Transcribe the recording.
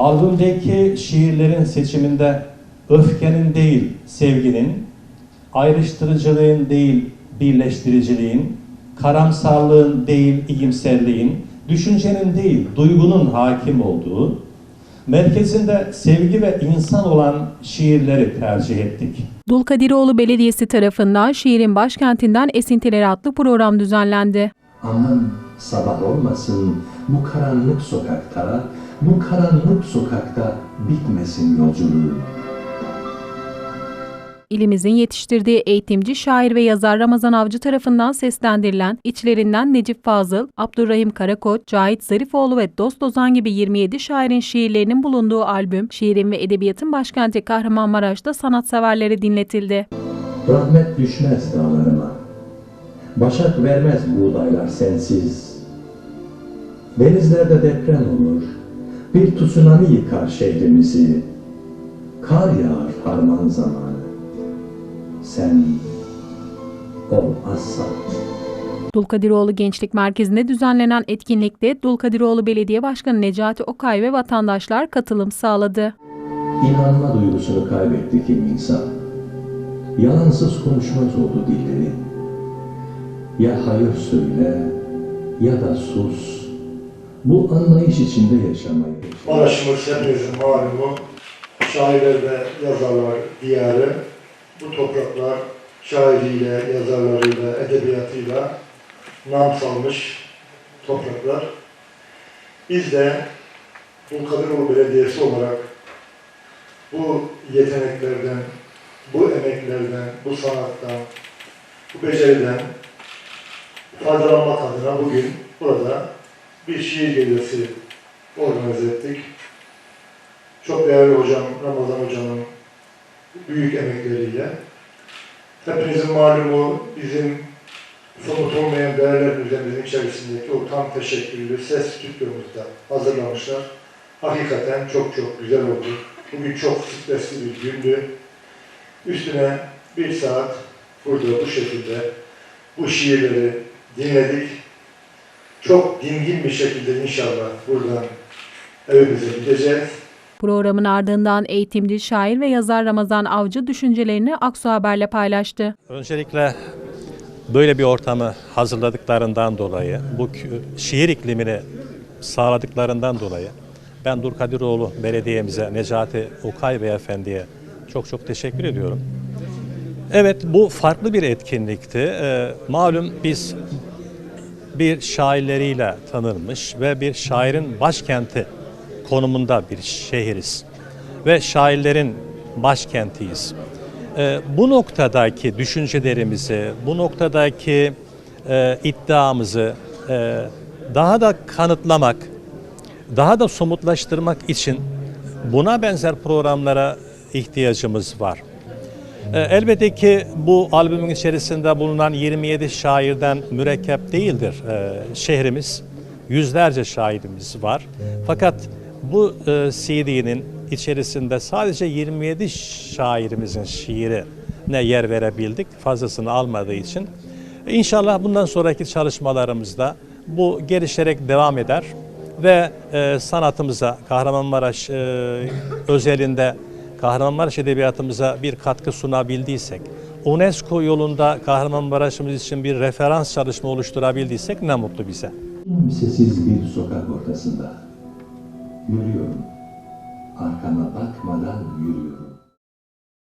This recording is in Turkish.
Albümdeki şiirlerin seçiminde öfkenin değil sevginin, ayrıştırıcılığın değil birleştiriciliğin, karamsarlığın değil iyimserliğin, düşüncenin değil duygunun hakim olduğu, merkezinde sevgi ve insan olan şiirleri tercih ettik. Dulkadiroğlu Belediyesi tarafından şiirin başkentinden Esintiler adlı program düzenlendi. Aman sabah olmasın bu karanlık sokakta, bu karanlık sokakta bitmesin yolculuğum. İlimizin yetiştirdiği eğitimci, şair ve yazar Ramazan Avcı tarafından seslendirilen, içlerinden Necip Fazıl, Abdurrahim Karakoç, Cahit Zarifoğlu ve Dost Ozan gibi 27 şairin şiirlerinin bulunduğu albüm, şiirin ve edebiyatın başkenti Kahramanmaraş'ta sanatseverlere dinletildi. Rahmet düşmez dağlarıma, başak vermez buğdaylar sensiz. Denizlerde deprem olur, bir tsunami yıkar şehrimizi. Kar yağar harman zamanı, sen olmazsan. Dulkadiroğlu Gençlik Merkezi'nde düzenlenen etkinlikte Dulkadiroğlu Belediye Başkanı Necati Okay ve vatandaşlar katılım sağladı. İnanma duygusunu kaybetti kim insan. Yalansız konuşmaz oldu dilleri. Ya hayır söyle ya da sus. Bu anlayış içinde yaşamayı. Maraş'ımız hepinizin malumu şairler ve yazarlar diyarı. Bu topraklar şairiyle, yazarlarıyla, edebiyatıyla nam salmış topraklar. Biz de bu Kadınoğlu Belediyesi olarak bu yeteneklerden, bu emeklerden, bu sanattan, bu beceriden faydalanmak adına bugün burada bir şiir gecesi organize ettik. Çok değerli hocam Ramazan hocamın büyük emekleriyle. Hepinizin malumu bizim somut olmayan değerler düzenimizin içerisindeki o tam teşekküllü ses stüdyomuzda hazırlamışlar. Hakikaten çok çok güzel oldu. Bugün çok stresli bir gündü. Üstüne bir saat burada bu şekilde bu şiirleri dinledik. Çok dingin bir şekilde inşallah buradan evimize gideceğiz. Programın ardından eğitimci, şair ve yazar Ramazan Avcı düşüncelerini Aksu Haber'le paylaştı. Öncelikle böyle bir ortamı hazırladıklarından dolayı, bu şiir iklimini sağladıklarından dolayı ben Durkadiroğlu Belediye'mize, Necati Okay Beyefendi'ye çok çok teşekkür ediyorum. Evet bu farklı bir etkinlikti. Ee, malum biz bir şairleriyle tanınmış ve bir şairin başkenti konumunda bir şehiriz. Ve şairlerin başkentiyiz. Ee, bu noktadaki düşüncelerimizi, bu noktadaki e, iddiamızı e, daha da kanıtlamak, daha da somutlaştırmak için buna benzer programlara ihtiyacımız var. E, Elbette ki bu albümün içerisinde bulunan 27 şairden mürekkep değildir e, şehrimiz. Yüzlerce şairimiz var. Fakat bu e, CD'nin içerisinde sadece 27 şairimizin şiirine yer verebildik. Fazlasını almadığı için. İnşallah bundan sonraki çalışmalarımızda bu gelişerek devam eder ve e, sanatımıza Kahramanmaraş e, özelinde Kahramanmaraş edebiyatımıza bir katkı sunabildiysek, UNESCO yolunda Kahramanmaraş'ımız için bir referans çalışma oluşturabildiysek ne mutlu bize. Kimsesiz bir sokak ortasında. Yürüyorum. Arkama bakmadan yürüyorum.